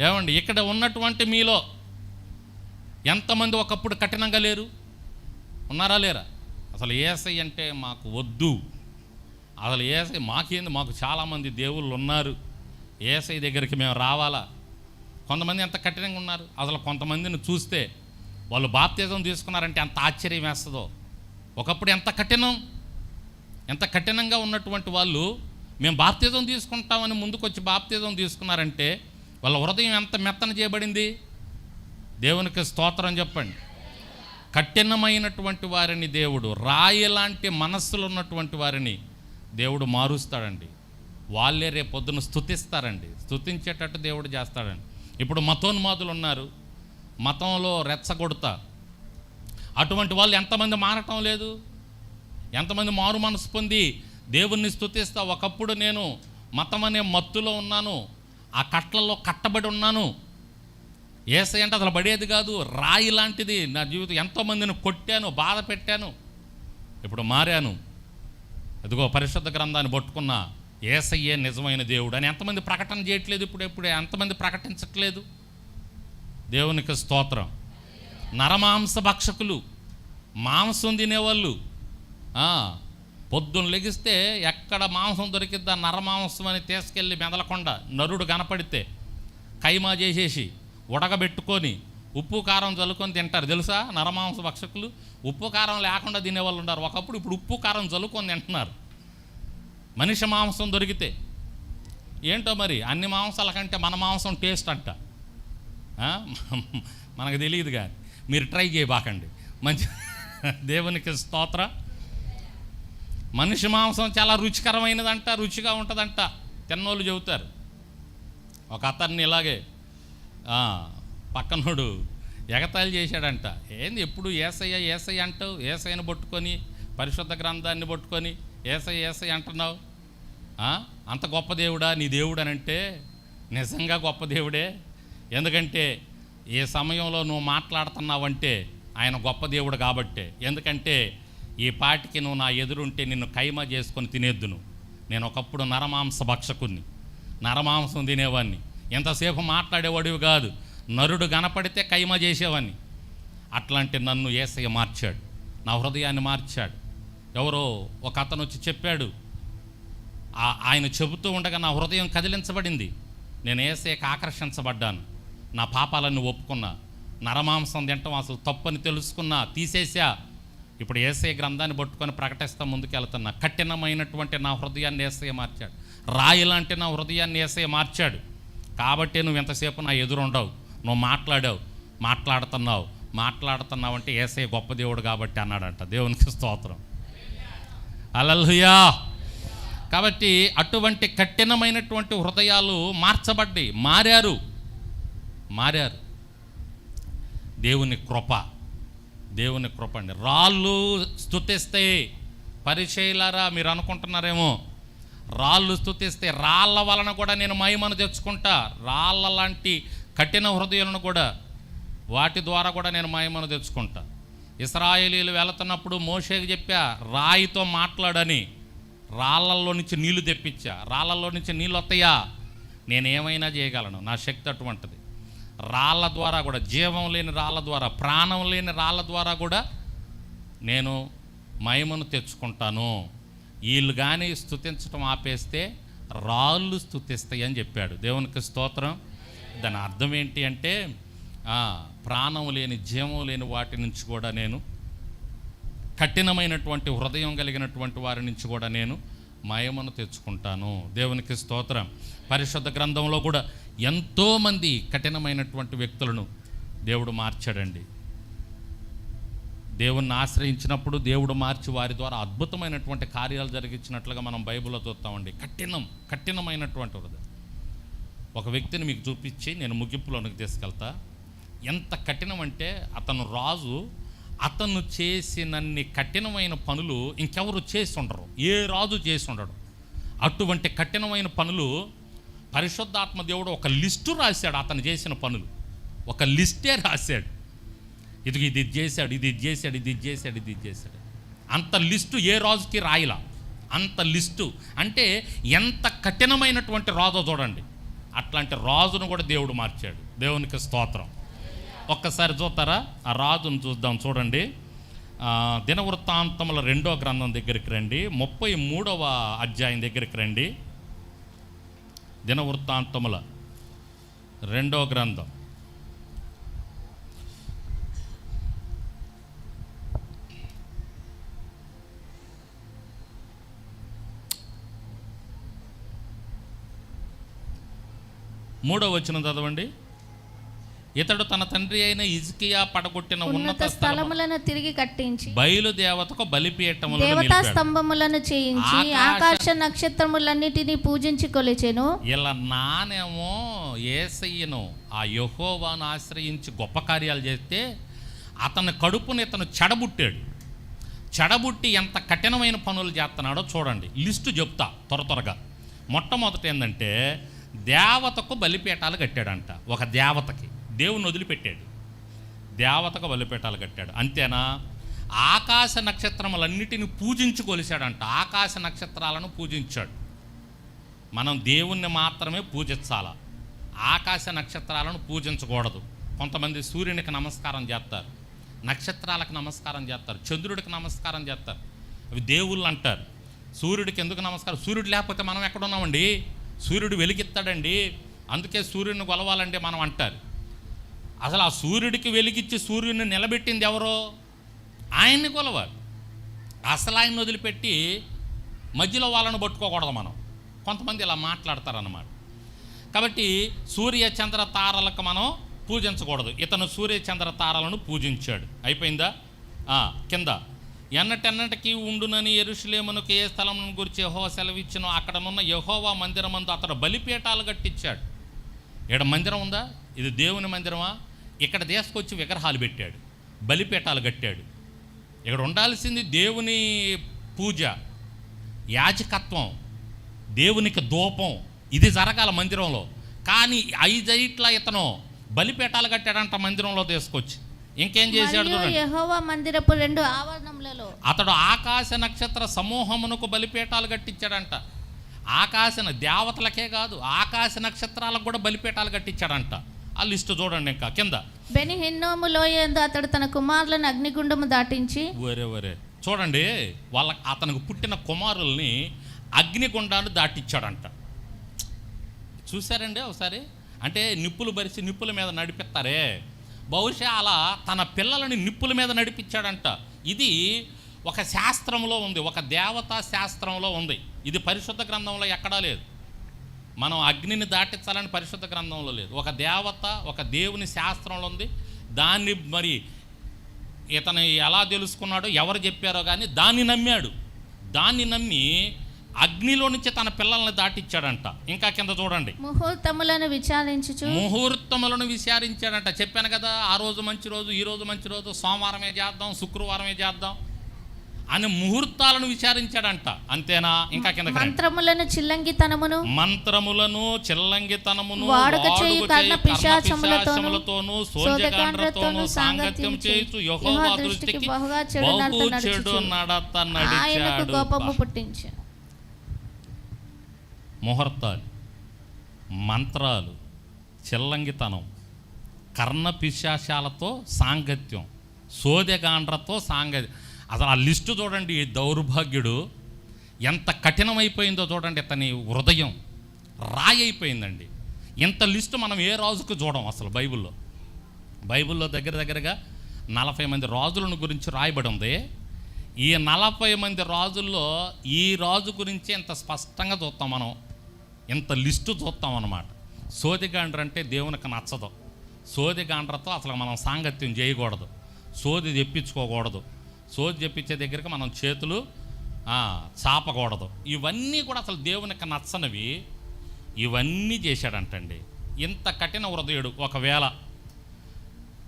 ఏమండి ఇక్కడ ఉన్నటువంటి మీలో ఎంతమంది ఒకప్పుడు కఠినంగా లేరు? ఉన్నారా లేరా? అసలు ఏసై అంటే మాకు వద్దు. అసలు ఏసై మాకేంది? మాకు చాలామంది దేవుళ్ళు ఉన్నారు. ఏసై దగ్గరికి మేము రావాలా? కొంతమంది ఎంత కఠినంగా ఉన్నారు? అసలు కొంతమందిని చూస్తే వాళ్ళు బాప్తిజం తీసుకున్నారంటే ఎంత ఆశ్చర్యం వేస్తుందో. ఒకప్పుడు ఎంత కఠినం? ఎంత కఠినంగా ఉన్నటువంటి వాళ్ళు మేము బాప్తిజం తీసుకుంటామని ముందుకొచ్చి బాప్తిజం తీసుకున్నారంటే వాళ్ళ హృదయం ఎంత మెత్తన చేయబడింది? దేవునికి స్తోత్రం చెప్పండి. కఠినమైనటువంటి వారిని దేవుడు రాయి లాంటి మనస్సులు ఉన్నటువంటి వారిని దేవుడు మారుస్తాడండి. వాళ్ళే రేపు పొద్దున స్థుతిస్తారండి స్థుతించేటట్టు దేవుడు చేస్తాడండి. ఇప్పుడు మతోన్మాదులు ఉన్నారు. మతంలో రెచ్చగొడతా. అటువంటి వాళ్ళు ఎంతమంది మారటం లేదు. ఎంతమంది మారు మనసు పొంది దేవుణ్ణి స్థుతిస్తా ఒకప్పుడు నేను మతం అనే మత్తులో ఉన్నాను. ఆ కట్లలో కట్టబడి ఉన్నాను. ఏసై అంటే అసలు పడేది కాదు రాయి లాంటిది. నా జీవితం ఎంతోమందిని కొట్టాను బాధ పెట్టాను ఇప్పుడు మారాను. అదిగో పరిశుద్ధ గ్రంథాన్ని పట్టుకున్న ఏసయ్యే నిజమైన దేవుడు అని ఎంతమంది ప్రకటన చేయట్లేదు ఇప్పుడు ఎప్పుడు? ఎంతమంది ప్రకటించట్లేదు? దేవునికి స్తోత్రం. నరమాంస భక్షకులు మాంసం తినేవాళ్ళు పొద్దున్న లెగిస్తే ఎక్కడ మాంసం దొరికిద్దా నరమాంసం అని తీసుకెళ్ళి మెదలకుండా నరుడు కనపడితే కైమా చేసేసి ఉడకబెట్టుకొని ఉప్పు కారం చల్లుకొని తింటారు. తెలుసా? నరమాంస భక్షకులు ఉప్పు కారం లేకుండా తినేవాళ్ళు ఉన్నారు ఒకప్పుడు ఇప్పుడు ఉప్పు కారం చల్లుకొని తింటున్నారు. మనిషి మాంసం దొరికితే ఏంటో మరి? అన్ని మాంసాల కంటే మన మాంసం టేస్ట్ అంట. మనకు తెలియదు కానీ మీరు ట్రై చేయబాకండి. మంచి దేవునికి స్తోత్ర. మనిషి మాంసం చాలా రుచికరమైనదంట రుచిగా ఉంటుందంట. తిన్నోళ్ళు చెబుతారు. ఒక అతన్ని ఇలాగే పక్కనోడు ఎగతాళి చేశాడంట. ఏంది ఎప్పుడు ఏసయ్య ఏసయ్య అంటావు? ఏసయ్యను పట్టుకొని పరిశుద్ధ గ్రంథాన్ని పట్టుకొని ఏసయ్య ఏసయ్య అంటున్నావు? అంత గొప్ప దేవుడా? నీ దేవుడు అని అంటే నిజంగా గొప్ప దేవుడే. ఎందుకంటే ఏ సమయంలో నువ్వు మాట్లాడుతున్నావంటే ఆయన గొప్ప దేవుడు కాబట్టే. ఎందుకంటే ఈ పాటికి నువ్వు నా ఎదురుంటే నిన్ను కైమ చేసుకొని తినేద్దును నేను ఒకప్పుడు నరమాంస భక్షకుణ్ణి. నరమాంసం తినేవాడిని ఎంతసేపు మాట్లాడేవాడివి కాదు నరుడు కనపడితే కైమ చేసేవాడిని అట్లాంటి నన్ను ఏసయ్య మార్చాడు. నా హృదయాన్ని మార్చాడు. ఎవరో ఒక అతను వచ్చి చెప్పాడు ఆయన చెబుతూ ఉండగా నా హృదయం కదిలించబడింది. నేను ఏసేకి ఆకర్షించబడ్డాను. నా పాపాలను ఒప్పుకున్నా. నరమాంసం తింటాం అసలు తప్పని తెలుసుకున్నా తీసేసా ఇప్పుడు ఏసే గ్రంథాన్ని పట్టుకొని ప్రకటిస్తా ముందుకెళ్తున్నా. కఠినమైనటువంటి నా హృదయాన్ని ఏసే మార్చాడు. రాయి లాంటి నా హృదయాన్ని ఏసే మార్చాడు. కాబట్టి నువ్వు ఎంతసేపు నా ఎదురుండవు. నువ్వు మాట్లాడావు. మాట్లాడుతున్నావు. మాట్లాడుతున్నావు అంటే ఏసే గొప్ప దేవుడు కాబట్టి అన్నాడంట. దేవునికి స్తోత్రం. అలల్హుయా కాబట్టి అటువంటి కఠినమైనటువంటి హృదయాలు మార్చబడ్డాయి. మారారు. మారారు. దేవుని కృప. దేవుని కృప అండి. రాళ్ళు స్థుతిస్తే పరిచయలారా మీరు అనుకుంటున్నారేమో? రాళ్ళు స్థుతిస్తే రాళ్ళ వలన కూడా నేను మహిమను తెచ్చుకుంటా. రాళ్ళ లాంటి కఠిన హృదయాలను కూడా వాటి ద్వారా కూడా నేను మహిమను తెచ్చుకుంటా. ఇస్రాయేలీలు వెళుతున్నప్పుడు మోషేకి చెప్పా రాయితో మాట్లాడని రాళ్ళల్లో నుంచి నీళ్ళు తెప్పించా. రాళ్ళల్లో నుంచి నీళ్ళు వస్తాయా నేను ఏమైనా చేయగలను. నా శక్తి అటువంటిది. రాళ్ళ ద్వారా కూడా జీవం లేని రాళ్ళ ద్వారా ప్రాణం లేని రాళ్ళ ద్వారా కూడా నేను మహిమను తెచ్చుకుంటాను. వీళ్ళు కానీ స్థుతించడం ఆపేస్తే రాళ్ళు స్థుతిస్తాయి అని చెప్పాడు. దేవునికి స్తోత్రం. దాని అర్థం ఏంటి అంటే ప్రాణం లేని జీవం లేని వాటి నుంచి కూడా నేను కఠినమైనటువంటి హృదయం కలిగినటువంటి వారి నుంచి కూడా నేను మయమును తెచ్చుకుంటాను. దేవునికి స్తోత్రం. పరిశుద్ధ గ్రంథంలో కూడా ఎంతోమంది కఠినమైనటువంటి వ్యక్తులను దేవుడు మార్చాడండి. దేవుణ్ణి ఆశ్రయించినప్పుడు దేవుడు మార్చి వారి ద్వారా అద్భుతమైనటువంటి కార్యాలు జరిగించినట్లుగా మనం బైబిల్లో చూస్తామండి. కఠినం కఠినమైనటువంటి హృదయం ఒక వ్యక్తిని మీకు చూపించి నేను ముగింపులోనికి తీసుకెళ్తా. ఎంత కఠినం అంటే అతను రాజు అతను చేసినన్ని కఠినమైన పనులు ఇంకెవరు చేసి ఉండరు ఏ రాజు చేసి ఉండడు అటువంటి కఠినమైన పనులు పరిశుద్ధాత్మ దేవుడు ఒక లిస్టు రాశాడు అతను చేసిన పనులు. ఒక లిస్టే రాశాడు. ఇది ఇది చేశాడు ఇది చేశాడు ఇది చేశాడు ఇది ఇది చేశాడు. అంత లిస్టు ఏ రాజుకి రాయలా? అంత లిస్టు. అంటే ఎంత కఠినమైనటువంటి రాజు చూడండి. అట్లాంటి రాజును కూడా దేవుడు మార్చాడు. దేవునికి స్తోత్రం. ఒక్కసారి చూస్తారా? ఆ రాజును చూద్దాం చూడండి. దినవృత్తాంతముల రెండో గ్రంథం దగ్గరికి రండి. ముప్పై మూడవ అధ్యాయం దగ్గరికి రండి. దినవృత్తాంతముల రెండో గ్రంథం. మూడో వచ్చిన చదవండి. ఇతడు తన తండ్రి అయిన ఇజ్కియా పడగొట్టిన ఉన్నత ఉన్నత స్థలము స్థలములను తిరిగి కట్టించి బయలుదేవతకు బలిపీఠములను దేవతా నిలిపాడు. స్తంభములను చేయించి ఆకాశ- ఆకాశ నక్షత్రములన్నిటినీ పూజించి కొలిచెను ఇలా నానేమో ఏసయ్యను ఆ యహోవాను ఆశ్రయించి గొప్ప కార్యాలు చేస్తే అతని కడుపుని ఇతను చెడబుట్టాడు. చెడబుట్టి ఎంత కఠినమైన పనులు చేస్తున్నాడో చూడండి. లిస్టు చెప్తా త్వర త్వరగా. మొట్టమొదట ఏంటంటే దేవతకు బలిపీఠాలు కట్టాడంట ఒక దేవతకి. దేవుని వదిలిపెట్టాడు. దేవతకు వదిలిపెట్టాలి కట్టాడు. అంతేనా? ఆకాశ నక్షత్రములన్నిటిని పూజించి కొలిశాడంట. ఆకాశ నక్షత్రాలను పూజించాడు. మనం దేవుణ్ణి మాత్రమే పూజించాల? ఆకాశ నక్షత్రాలను పూజించకూడదు. కొంతమంది సూర్యునికి నమస్కారం చేస్తారు. నక్షత్రాలకు నమస్కారం చేస్తారు. చంద్రుడికి నమస్కారం చేస్తారు. అవి దేవుళ్ళు అంటారు. సూర్యుడికి ఎందుకు నమస్కారం? సూర్యుడు లేకపోతే మనం ఎక్కడున్నామండి సూర్యుడు వెలిగిస్తాడండి. అందుకే సూర్యుడిని కొలవాలండి మనం అంటారు. అసలు ఆ సూర్యుడికి వెలిగిచ్చి సూర్యుడిని నిలబెట్టింది ఎవరో? ఆయన్ని కొలవాలి. అసలు ఆయన వదిలిపెట్టి మధ్యలో వాళ్ళను పట్టుకోకూడదు మనం. కొంతమంది ఇలా మాట్లాడతారన్నమాట. కాబట్టి సూర్య చంద్ర తారలకు మనం పూజించకూడదు. ఇతను సూర్య చంద్ర తారలను పూజించాడు. అయిపోయిందా? కింద. ఎన్నటెన్నటికి ఉండునని ఎరుషులేమునకు ఏ స్థలం గురించి యహోవా సెలవిచ్చినో అక్కడనున్న యహోవా మందిరమందు అతడు బలిపీఠాలు కట్టించాడు. ఇక్కడ మందిరం ఉందా? ఇది దేవుని మందిరమా? ఇక్కడ తీసుకొచ్చి విగ్రహాలు పెట్టాడు బలిపీఠాలు కట్టాడు. ఇక్కడ ఉండాల్సింది దేవుని పూజ యాజకత్వం దేవునికి దూపం ఇది జరగాల మందిరంలో. కానీ ఐదైట్ల ఇతను బలిపీఠాలు కట్టాడంట మందిరంలో తీసుకొచ్చి ఇంకేం చేశాడు మందిరపు రెండు ఆవరణములలో. అతడు ఆకాశ నక్షత్ర సమూహమునకు బలిపీఠాలు కట్టించాడంట. ఆకాశన దేవతలకే కాదు ఆకాశ నక్షత్రాలకు కూడా బలిపీఠాలు కట్టించాడంట. ఆ లిస్టు చూడండి ఇంకా కింద. బెని హిన్నోము లోయందు అతడు తన కుమారులను అగ్నిగుండము దాటించి వరే వరే చూడండి వాళ్ళ అతనికి పుట్టిన కుమారుల్ని అగ్నిగుండాలు దాటిచ్చాడంట. చూసారండి ఒకసారి? అంటే నిప్పులు భరిచి నిప్పుల మీద నడిపిస్తారే. బహుశా అలా తన పిల్లలని నిప్పుల మీద నడిపించాడంట. ఇది ఒక శాస్త్రంలో ఉంది ఒక దేవతా శాస్త్రంలో ఉంది. ఇది పరిశుద్ధ గ్రంథంలో ఎక్కడా లేదు. మనం అగ్నిని దాటించాలని పరిశుద్ధ గ్రంథంలో లేదు. ఒక దేవత ఒక దేవుని శాస్త్రంలో ఉంది. దాన్ని మరి ఇతను ఎలా తెలుసుకున్నాడో ఎవరు చెప్పారో కానీ దాన్ని నమ్మాడు. దాన్ని నమ్మి అగ్నిలో నుంచి తన పిల్లల్ని దాటిచ్చాడంట. ఇంకా కింద చూడండి. ముహూర్తములను విచారించుచు. ముహూర్తములను విచారించాడంట. చెప్పాను కదా ఆ రోజు మంచి రోజు ఈ రోజు మంచి రోజు సోమవారమే చేద్దాం శుక్రవారమే చేద్దాం. అని ముహూర్తాలను విచారించాడంట. అంతేనా? ఇంకా కింద మంత్రములను చిల్లంగితనమును? మంత్రములను చిల్లంగితనమును వాడుక చేయి కర్ణ పిశాచములతోను, సోంజగాండ్రతోను సాంగత్యం చేయుచు యెహోవా దృష్టికి బహుగా చెడు నడత ఆయనకు కోపము. పుట్టించు. ముహూర్తాలు మంత్రాలు చిల్లంగితనం కర్ణ పిశాచాలతో సాంగత్యం సోదెగాండ్రతో సాంగత్యం అసలు ఆ లిస్టు చూడండి ఈ దౌర్భాగ్యుడు ఎంత కఠినమైపోయిందో చూడండి ఇతని హృదయం రాయి అయిపోయిందండి ఇంత లిస్టు మనం ఏ రాజుకు చూడం అసలు బైబిల్లో? బైబిల్లో దగ్గర దగ్గరగా నలభై మంది రాజులను గురించి రాయబడి ఉంది. ఈ నలభై మంది రాజుల్లో ఈ రాజు గురించి ఇంత స్పష్టంగా చూస్తాం మనం. ఇంత లిస్టు చూస్తాం అన్నమాట. సోదిగాండ్ర అంటే దేవునికి నచ్చదు. సోదిగాండ్రతో అసలు మనం సాంగత్యం చేయకూడదు. సోది తెప్పించుకోకూడదు. సోది చెప్పించే దగ్గరికి మనం చేతులు చాపకూడదు. ఇవన్నీ కూడా అసలు దేవునికి నచ్చనివి. ఇవన్నీ చేశాడంటండి. ఇంత కఠిన హృదయుడు ఒకవేళ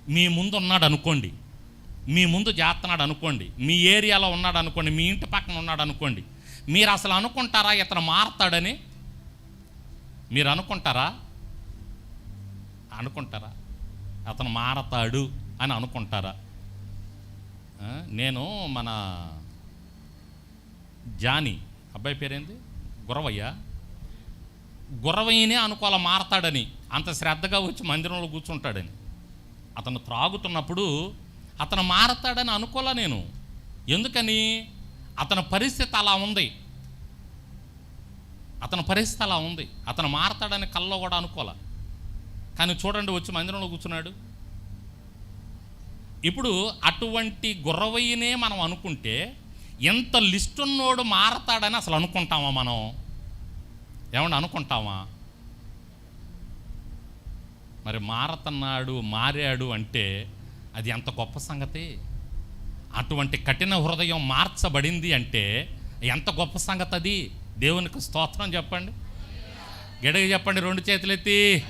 మీ ముందు ఉన్నాడు అనుకోండి మీ ముందు చేస్తున్నాడు అనుకోండి మీ ఏరియాలో ఉన్నాడు అనుకోండి మీ ఇంటి పక్కన ఉన్నాడు అనుకోండి మీరు అసలు అనుకుంటారా ఇతను మారతాడని? మీరు అనుకుంటారా? అనుకుంటారా? అతను మారతాడు అని అనుకుంటారా? నేను మన జానీ అబ్బాయి పేరేంది? గురవయ్య. గురవయ్యనే అనుకోవాల మారతాడని. అంత శ్రద్ధగా వచ్చి మందిరంలో కూర్చుంటాడని. అతను త్రాగుతున్నప్పుడు అతను మారతాడని అనుకోలే నేను. ఎందుకని? అతని పరిస్థితి అలా ఉంది. అతని పరిస్థితి అలా ఉంది. అతను మారతాడని కల్లో కూడా అనుకోలే కానీ చూడండి వచ్చి మందిరంలో కూర్చున్నాడు. ఇప్పుడు అటువంటి గుర్రవయ్యనే మనం అనుకుంటే ఎంత లిస్టున్నోడు మారతాడని అసలు అనుకుంటామా మనం? ఏమన్నా అనుకుంటామా? మరి మారతన్నాడు మారాడు అంటే అది ఎంత గొప్ప సంగతి? అటువంటి కఠిన హృదయం మార్చబడింది అంటే ఎంత గొప్ప సంగతి అది? దేవునికి స్తోత్రం చెప్పండి. గిడగ చెప్పండి రెండు చేతులెత్తి.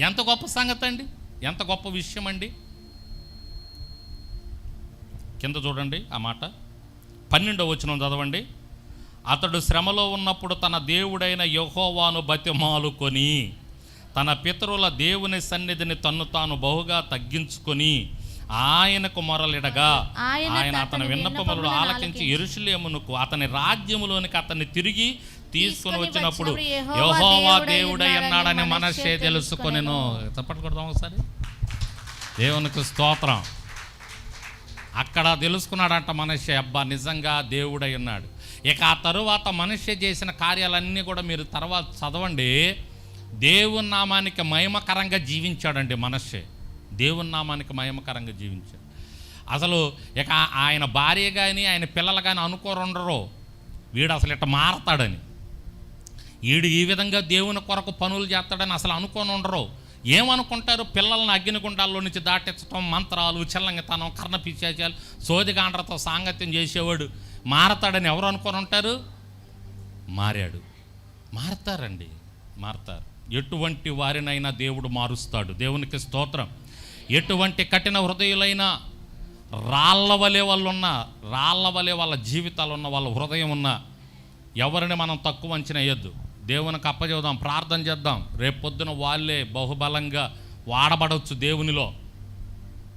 ఎంత గొప్ప సంగతి అండి ఎంత గొప్ప విషయం అండి కింద చూడండి ఆ మాట. పన్నెండో వచనం చదవండి. అతడు శ్రమలో ఉన్నప్పుడు తన దేవుడైన యెహోవాను బతిమాలుకొని తన పితరుల దేవుని సన్నిధిని తన్ను తాను బహుగా తగ్గించుకొని ఆయనకు మొరలిడగా. ఆయన అతని విన్నపములను ఆలకించి ఎరుషులేమునకు అతని రాజ్యములోనికి అతన్ని తిరిగి తీసుకొని వచ్చినప్పుడు యెహోవా దేవుడై మనషే మనష్షే తెలుసుకొనెను. ఒకసారి. దేవునికి స్తోత్రం. అక్కడ తెలుసుకున్నాడంట మనిషి అబ్బా నిజంగా దేవుడై ఉన్నాడు. ఇక ఆ తరువాత మనిషి చేసిన కార్యాలన్నీ కూడా మీరు తర్వాత చదవండి. దేవుని నామానికి మహిమకరంగా జీవించాడండి మనిషి. దేవుని నామానికి మహిమకరంగా జీవించాడు. అసలు ఇక ఆయన భార్య కానీ ఆయన పిల్లలు కానీ అనుకోరుండరు. వీడు అసలు ఇట్ట మారతాడని. వీడు ఈ విధంగా దేవుని కొరకు పనులు చేస్తాడని అసలు అనుకొని ఉండరు ఏమనుకుంటారు? పిల్లల్ని అగ్నిగుండాల్లో నుంచి దాటించడం మంత్రాలు చెల్లంగితనం కర్ణ పిచ్చాచాలు సోదిగాండ్రతో సాంగత్యం చేసేవాడు మారతాడని ఎవరు అనుకొని ఉంటారు? మారాడు. మారతారండి. మారతారు. ఎటువంటి వారినైనా దేవుడు మారుస్తాడు. దేవునికి స్తోత్రం. ఎటువంటి కఠిన హృదయులైనా రాళ్ళ వలె వాళ్ళు ఉన్న రాళ్ళ వలె వాళ్ళ జీవితాలు ఉన్న వాళ్ళ హృదయం ఉన్న ఎవరిని మనం తక్కువ అంచనా వేయద్దు. దేవునికి అప్పచెబుదాం ప్రార్థన చేద్దాం. రేపు పొద్దున వాళ్ళే బహుబలంగా వాడబడవచ్చు దేవునిలో.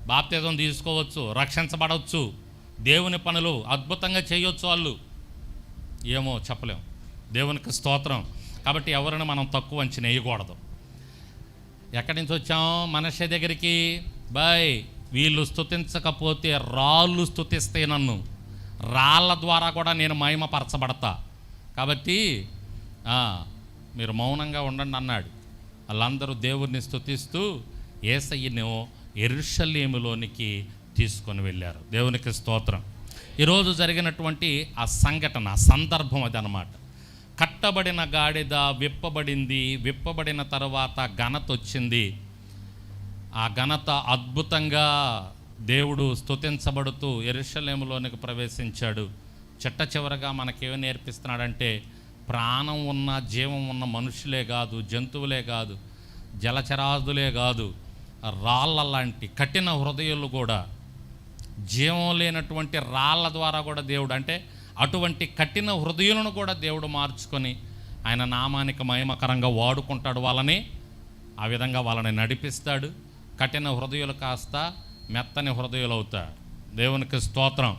బాప్తిజం తీసుకోవచ్చు రక్షించబడవచ్చు దేవుని పనులు అద్భుతంగా చేయొచ్చు వాళ్ళు. ఏమో చెప్పలేం. దేవునికి స్తోత్రం. కాబట్టి ఎవరిని మనం తక్కువ అంచనా వేయకూడదు. ఎక్కడి నుంచి వచ్చాం? మనిషి దగ్గరికి. బాయ్ వీళ్ళు స్థుతించకపోతే రాళ్ళు స్థుతిస్తే నన్ను. రాళ్ళ ద్వారా కూడా నేను మహిమపరచబడతా. కాబట్టి మీరు మౌనంగా ఉండండి అన్నాడు. వాళ్ళందరూ దేవుడిని స్థుతిస్తూ ఏసయ్యను ఎరుషలేములోనికి తీసుకొని వెళ్ళారు. దేవునికి స్తోత్రం. ఈరోజు జరిగినటువంటి ఆ సంఘటన ఆ సందర్భం అది అనమాట కట్టబడిన గాడిద విప్పబడింది విప్పబడిన తర్వాత ఘనత వచ్చింది. ఆ ఘనత అద్భుతంగా దేవుడు స్తుతించబడుతూ ఎరుషలేములోనికి ప్రవేశించాడు. చిట్ట చివరగా మనకేమి నేర్పిస్తున్నాడంటే ప్రాణం ఉన్న జీవం ఉన్న మనుషులే కాదు జంతువులే కాదు జలచరాదులే కాదు రాళ్ళ లాంటి కఠిన హృదయాలు కూడా జీవం లేనటువంటి రాళ్ళ ద్వారా కూడా దేవుడు అంటే అటువంటి కఠిన హృదయులను కూడా దేవుడు మార్చుకొని ఆయన నామానికి మహిమకరంగా వాడుకుంటాడు వాళ్ళని. ఆ విధంగా వాళ్ళని నడిపిస్తాడు. కఠిన హృదయులు కాస్త మెత్తని హృదయులు అవుతాడు దేవునికి స్తోత్రం.